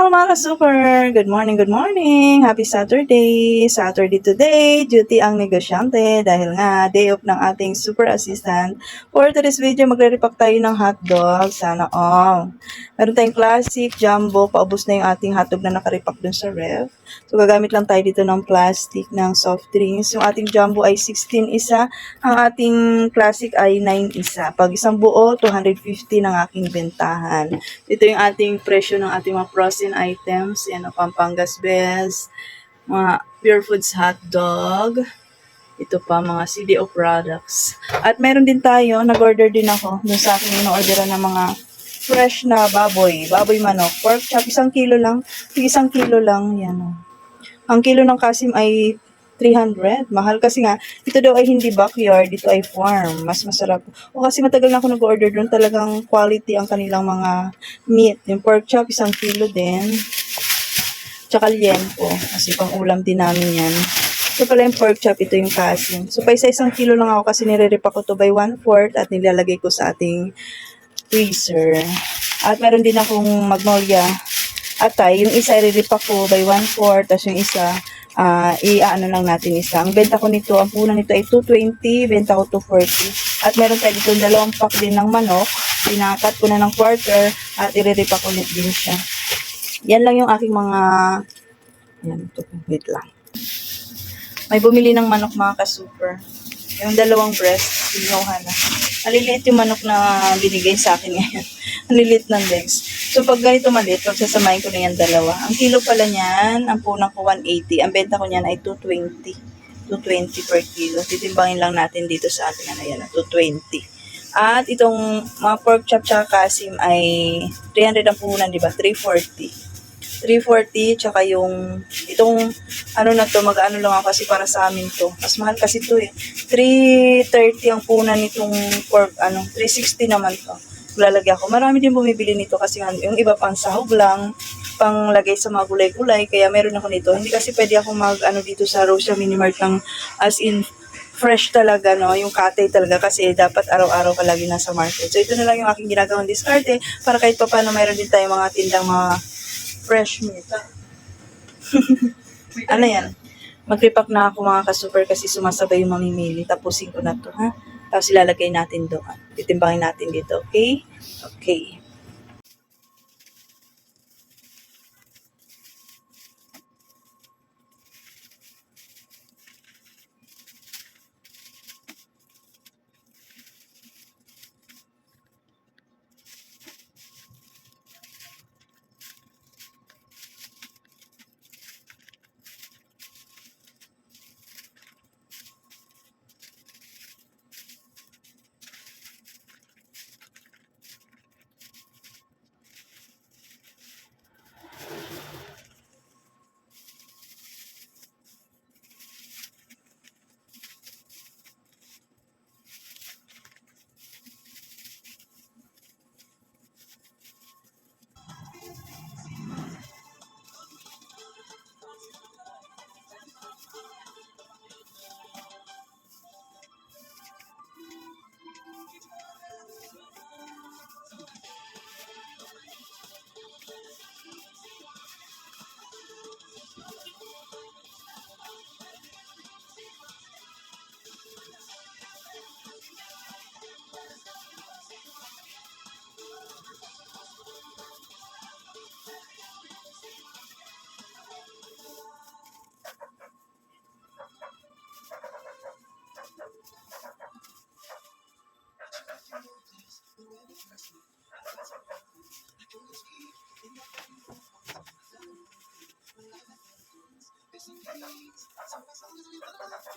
Hello mga ka-super! Good morning, good morning! Happy Saturday! Saturday today, duty ang negosyante dahil nga day off ng ating super assistant. For today's video, magre-repack tayo ng hotdog. Sana all. Meron tayong classic, jumbo, paubos na yung ating hotdog na nakarepack dun sa ref. So gagamit lang tayo dito ng plastic ng soft drinks. Yung ating jumbo ay 16 isa, ang ating classic ay 9 isa. Pag isang buo, 250 ng aking bentahan. Ito yung ating presyo ng ating mga frozen items. Yan, o, Pampangas Bells, mga Pure Foods hot dog. Ito pa, mga CDO products. At meron din tayo, nag-order din ako dun sa aking in-orderan ng mga fresh na baboy, baboy manok, pork chop, isang kilo lang, isang kilo lang, yan o. Ang kilo ng kasim ay 300. Mahal kasi nga, ito daw ay hindi backyard, dito ay farm. Mas masarap. O kasi matagal na ako nag-order doon, talagang quality ang kanilang mga meat. Yung pork chop, isang kilo din. Tsaka liempo, kasi pang ulam din namin yan. Ito pala yung pork chop, ito yung kasim. So, pa isa isang kilo lang ako kasi nire-rip ako to by one-fourth at nilalagay ko sa ating freezer. At meron din akong magnolia atay. Yung isa i-rip ako by one-fourth, tapos yung isa ah i-ano lang natin isa. Ang benta ko nito, ang punan nito ay 220, benta ko 240. At meron tayo dito dalawang pack din ng manok. Pinakat ko na ng quarter at i-rip ako ulit din siya. Yan lang yung aking mga yan, ito, wait lang. May bumili ng manok mga ka-super. Yung dalawang breast, binuha na. Maliliit yung manok na binigay sa akin ngayon. Maliliit ng legs. So pag ganito maliit, pagsasamahin ko na yan dalawa. Ang kilo pala niyan, ang punang ko 180. Ang benta ko niyan ay 220. 220 per kilo. Titimbangin lang natin dito sa atin. Ano yan, 220. At itong mga pork chop tsaka kasim ay 300 ang puhunan, di ba? 340. 340 tsaka yung itong ano na to mag-ano lang ako kasi para sa amin to mas mahal kasi to eh 330 ang punan nitong pork ano 360 naman to lalagyan ko marami din bumibili nito kasi nga yung iba pang sahog lang pang lagay sa mga gulay-gulay kaya meron ako nito hindi kasi pwede ako mag ano dito sa Rosia Minimart ng as in fresh talaga, no? Yung katay talaga kasi dapat araw-araw ka lagi nasa market. So, ito na lang yung aking ginagawang diskarte para kahit pa paano mayroon din tayong mga tindang mga fresh meat. ano yan? Mag-repack na ako mga ka-super kasi sumasabay yung mamimili. Tapusin ko na to, ha? Tapos ilalagay natin doon. Titimbangin natin dito, okay? Okay.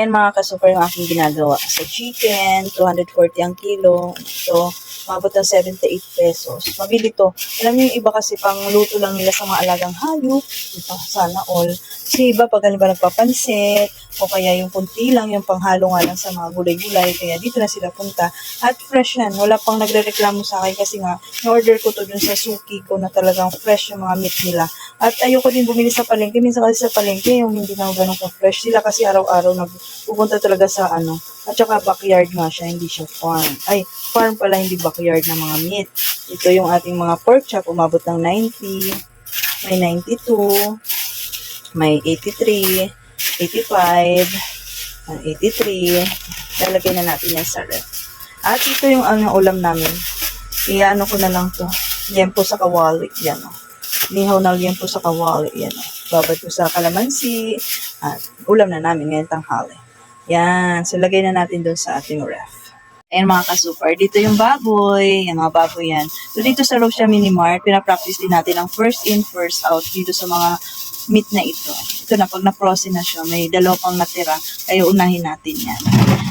And mga kasuper yung aking ginagawa. Sa chicken, 240 ang kilo. So, mabot ng 78 pesos. Mabili to. Alam niyo yung iba kasi pang luto lang nila sa mga alagang hayop. Ito, sana all. Kasi iba pag halimbawa nagpapansit, o kaya yung punti lang, yung panghalo nga lang sa mga gulay-gulay. Kaya dito na sila punta. At fresh yan. Wala pang nagre-reklamo sa akin kasi nga, na-order ko to dun sa suki ko na talagang fresh yung mga meat nila. At ayoko din bumili sa palengke. Minsan kasi sa palengke, yung hindi na ganun ka-fresh. Sila kasi araw-araw nagpupunta talaga sa ano. At saka backyard nga siya, hindi siya farm. Ay, farm pala, hindi backyard ng mga meat. Ito yung ating mga pork chop, umabot ng 90, may 92, may 83, 85, ah, 83. Lalagay na natin yan sa ref. At ito yung ano, ulam namin. Iano ko na lang to. Liempo sa kawali. Yan o. Nihaw na liempo sa kawali. Yan o. Babad ko sa kalamansi. At ulam na namin ngayon tanghali. Yan. So, lagay na natin doon sa ating ref. Ayan mga ka-super, dito yung baboy, yung mga baboy yan. So dito sa Rosia Mini Mart, pinapractice din natin ang first in, first out dito sa mga meat na ito. Ito na, pag na-frozen na siya, may dalawa pang natira, kaya unahin natin yan.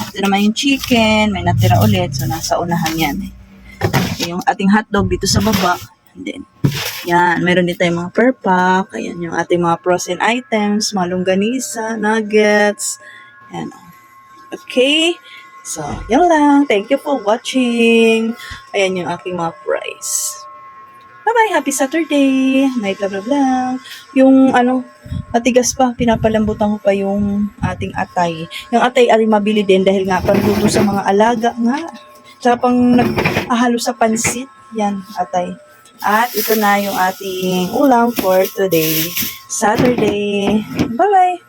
Ito naman yung chicken, may natira ulit, so nasa unahan yan. Yung ating hotdog dito sa baba, and then, yan, meron din tayong mga per ayan yung ating mga frozen items, mga longganisa, nuggets, yan. Okay, So, yan lang. Thank you for watching. Ayan yung aking mga price. Bye-bye. Happy Saturday. Night love love lang. Yung ano, matigas pa. Pinapalambutan ko pa yung ating atay. Yung atay ay mabili din dahil nga panluto sa mga alaga nga. Tsaka pang nag-ahalo sa pansit. Yan, atay. At ito na yung ating ulam for today. Saturday. Bye-bye.